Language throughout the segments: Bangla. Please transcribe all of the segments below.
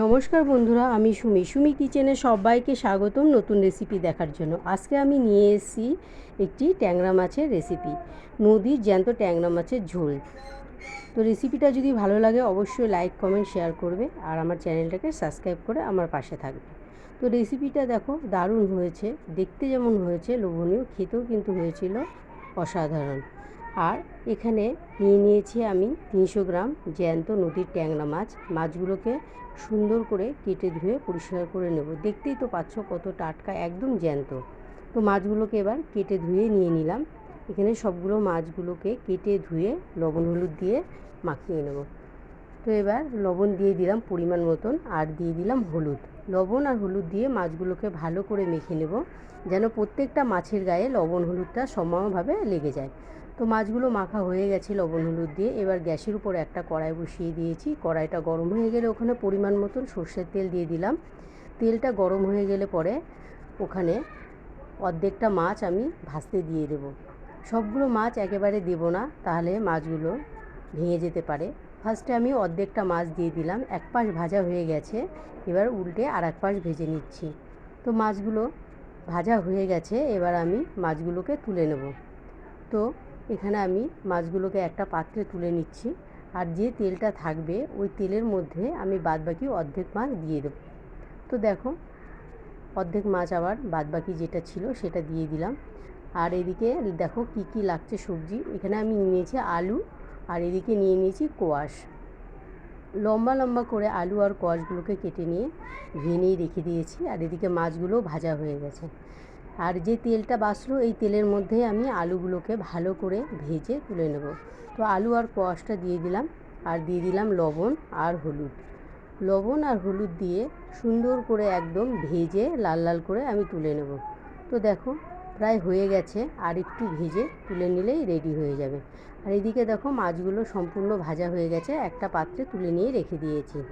নমস্কার বন্ধুরা, আমি সুমি। সুমি কিচেনে সবাইকে স্বাগতম নতুন রেসিপি দেখার জন্য। আজকে আমি নিয়ে এসেছি একটি ট্যাংরা মাছের রেসিপি নদীর জ্যান্ত ট্যাংরা মাছের ঝোল। তো রেসিপিটা যদি ভালো লাগে, অবশ্যই লাইক কমেন্ট শেয়ার করবে আর আমার চ্যানেলটাকে সাবস্ক্রাইব করে আমার পাশে থাকবে। তো রেসিপিটা দেখো, দারুণ হয়েছে। দেখতে যেমন হয়েছে, লোভনীয়, খেতেও কিন্তু হয়েছিল অসাধারণ। আর এখানে নিয়ে নিয়েছি আমি তিনশো গ্রাম জ্যান্ত নদীর ট্যাংরা মাছ। মাছগুলোকে সুন্দর করে কেটে ধুয়ে পরিষ্কার করে নেব। দেখতেই তো পাচ্ছ কত টাটকা, একদম জ্যান্ত। তো মাছগুলোকে এবার কেটে ধুয়ে নিয়ে নিলাম। এখানে সবগুলো মাছগুলোকে কেটে ধুয়ে লবণ হলুদ দিয়ে মাখিয়ে নেব। তো এবার লবণ দিয়ে দিলাম পরিমাণ মতন আর দিয়ে দিলাম হলুদ। লবণ আর হলুদ দিয়ে মাছগুলোকে ভালো করে মেখে নেব যেন প্রত্যেকটা মাছের গায়ে লবণ হলুদটা সমানভাবে লেগে যায়। তো মাছগুলো মাখা হয়ে গেছে লবণ হলুদ দিয়ে। এবার গ্যাসের উপর একটা কড়াই বসিয়ে দিয়েছি। কড়াইটা গরম হয়ে গেলে ওখানে পরিমাণ মতন সর্ষের তেল দিয়ে দিলাম। তেলটা গরম হয়ে গেলে পরে ওখানে অর্ধেকটা মাছ আমি ভাজতে দিয়ে দেবো। সবগুলো মাছ একেবারে দেবো না, তাহলে মাছগুলো ভেঙে যেতে পারে। ফার্স্টে আমি অর্ধেকটা মাছ দিয়ে দিলাম। এক পাশ ভাজা হয়ে গেছে। এবার উল্টে আর এক পাশ ভেজে নিচ্ছি। তো মাছগুলো ভাজা হয়ে গেছে। এবার আমি মাছগুলোকে তুলে নেব। তো এখানে আমি মাছগুলোকে একটা পাত্রে তুলে নিচ্ছি। আর যে তেলটা থাকবে, ওই তেলের মধ্যে আমি বাদবাকি অর্ধেক মাছ দিয়ে দেবো। তো দেখো, অর্ধেক মাছ আবার বাদবাকি যেটা ছিল সেটা দিয়ে দিলাম। আর এদিকে দেখো কি কি লাগছে সবজি। এখানে আমি নিয়েছি আলু, আর এদিকে নিয়ে নিয়েছি কোয়াশ। লম্বা লম্বা করে আলু আর কোয়াশগুলোকে কেটে নিয়ে ভেনেই রেখে দিয়েছি। আর এদিকে মাছগুলো ভাজা হয়ে গেছে। আর যে তেলটা বাঁচলো, এই তেলের মধ্যে আমি আলুগুলোকে ভালো করে ভেজে তুলে নেব। তো আলু আর কোয়াশটা দিয়ে দিলাম, আর দিয়ে দিলাম লবণ আর হলুদ। লবণ আর হলুদ দিয়ে সুন্দর করে একদম ভেজে লাল লাল করে আমি তুলে নেব। তো দেখো, প্রায় হয়ে গেছে, আর একটু ভেজে তুলে নিলেই রেডি হয়ে যাবে। আর এদিকে দেখো, মাছগুলো সম্পূর্ণ ভাজা হয়ে গেছে, একটা পাত্রে তুলে নিয়ে রেখে দিয়েছি।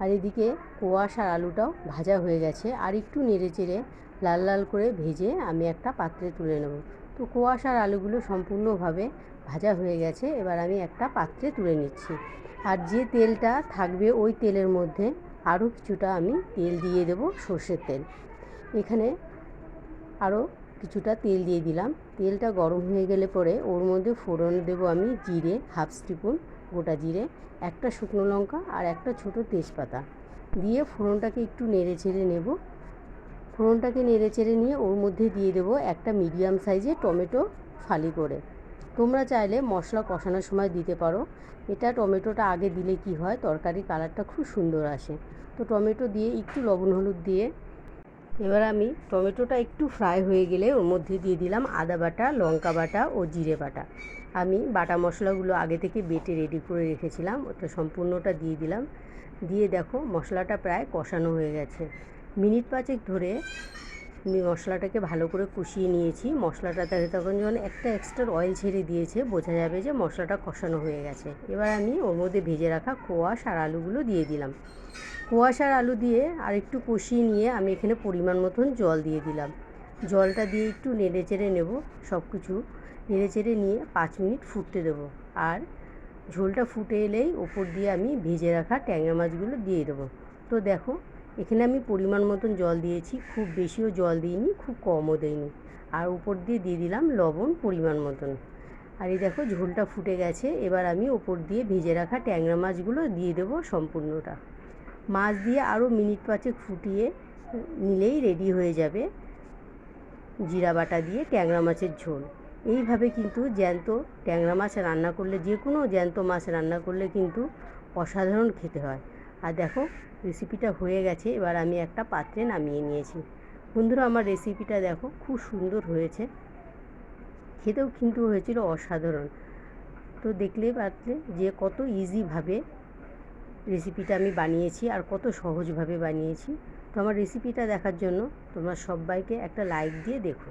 আর এদিকে কোয়াশ আর আলুটাও ভাজা হয়ে গেছে। আর একটু নেড়ে চেড়ে লাল লাল করে ভেজে আমি একটা পাত্রে তুলে নেব। তো কোয়াশ আর আলুগুলো সম্পূর্ণভাবে ভাজা হয়ে গেছে। এবার আমি একটা পাত্রে তুলে নিচ্ছি। আর যে তেলটা থাকবে ওই তেলের মধ্যে আরও কিছুটা আমি তেল দিয়ে দেব সর্ষের তেল। এখানে আরও কিছুটা তেল দিয়ে দিলাম। তেলটা গরম হয়ে গেলে পরে ওর মধ্যে ফোড়ন দেব আমি, জিরে, হাফ স্পুন গোটা জিরে, একটা শুকনো লঙ্কা আর একটা ছোট তেজপাতা। দিয়ে ফোড়নটাকে একটু নেড়ে ছেড়ে নেব। ফোড়নটাকে নেড়ে চেড়ে নিয়ে ওর মধ্যে দিয়ে দেবো একটা মিডিয়াম সাইজের টমেটো ফালি করে। তোমরা চাইলে মশলা কষানোর সময় দিতে পারো। এটা টমেটোটা আগে দিলে কি হয় তরকারি কালারটা খুব সুন্দর আসে। তো টমেটো দিয়ে একটু লবণ হলুদ দিয়ে এবার আমি টমেটোটা একটু ফ্রাই হয়ে গেলে ওর মধ্যে দিয়ে দিলাম আদা বাটা, লঙ্কা বাটা ও জিরে বাটা। আমি বাটা মশলাগুলো আগে থেকে বেটে রেডি করে রেখেছিলাম, ওটা সম্পূর্ণটা দিয়ে দিলাম। দিয়ে দেখো মশলাটা প্রায় কষানো হয়ে গেছে। মিনিট পাঁচেক ধরে মশলাটাকে ভালো করে কষিয়ে নিয়েছি। মশলাটাতে তখন যখন একটা এক্সট্রা অয়েল ছেড়ে দিয়েছে, বোঝা যাবে যে মশলাটা কষানো হয়ে গেছে। এবার আমি ওর মধ্যে ভেজে রাখা কোয়াশ আর আলুগুলো দিয়ে দিলাম। কোয়াশ আর আলু দিয়ে আর একটু কষিয়ে নিয়ে আমি এখানে পরিমাণ মতন জল দিয়ে দিলাম। জলটা দিয়ে একটু নেড়ে চেড়ে নেব সব কিছু নেড়ে চেড়ে নিয়ে পাঁচ মিনিট ফুটতে দেবো। আর ঝোলটা ফুটে এলেই ওপর দিয়ে আমি ভেজে রাখা ট্যাংরা মাছগুলো দিয়ে দেবো। তো দেখো এখানে আমি পরিমাণ মতন জল দিয়েছি, খুব বেশিও জল দিইনি, খুব কমও দিইনি। আর উপর দিয়ে দিয়ে দিলাম লবণ পরিমাণ মতন। আর এই দেখো ঝোলটা ফুটে গেছে, এবার আমি ওপর দিয়ে ভেজে রাখা ট্যাংরা মাছগুলো দিয়ে দেবো সম্পূর্ণটা। মাছ দিয়ে আরও মিনিট পাঁচেক ফুটিয়ে নিলেই রেডি হয়ে যাবে জিরা বাটা দিয়ে ট্যাংরা মাছের ঝোল। এইভাবে কিন্তু জ্যান্ত ট্যাংরা মাছ রান্না করলে, যে কোনো জ্যান্ত মাছ রান্না করলে কিন্তু অসাধারণ খেতে হয়। আর দেখো রেসিপিটা হয়ে গেছে। এবার আমি একটা পাত্রে নামিয়ে নিয়েছি। বন্ধুরা, আমার রেসিপিটা দেখো, খুব সুন্দর হয়েছে। খেতেও কিন্তু হয়েছিল অসাধারণ। তো দেখলেই পারলে যে কত ইজিভাবে রেসিপিটা আমি বানিয়েছি আর কত সহজভাবে বানিয়েছি। তো আমার রেসিপিটা দেখার জন্য তোমরা সবাইকে একটা লাইক দিয়ে দেখো।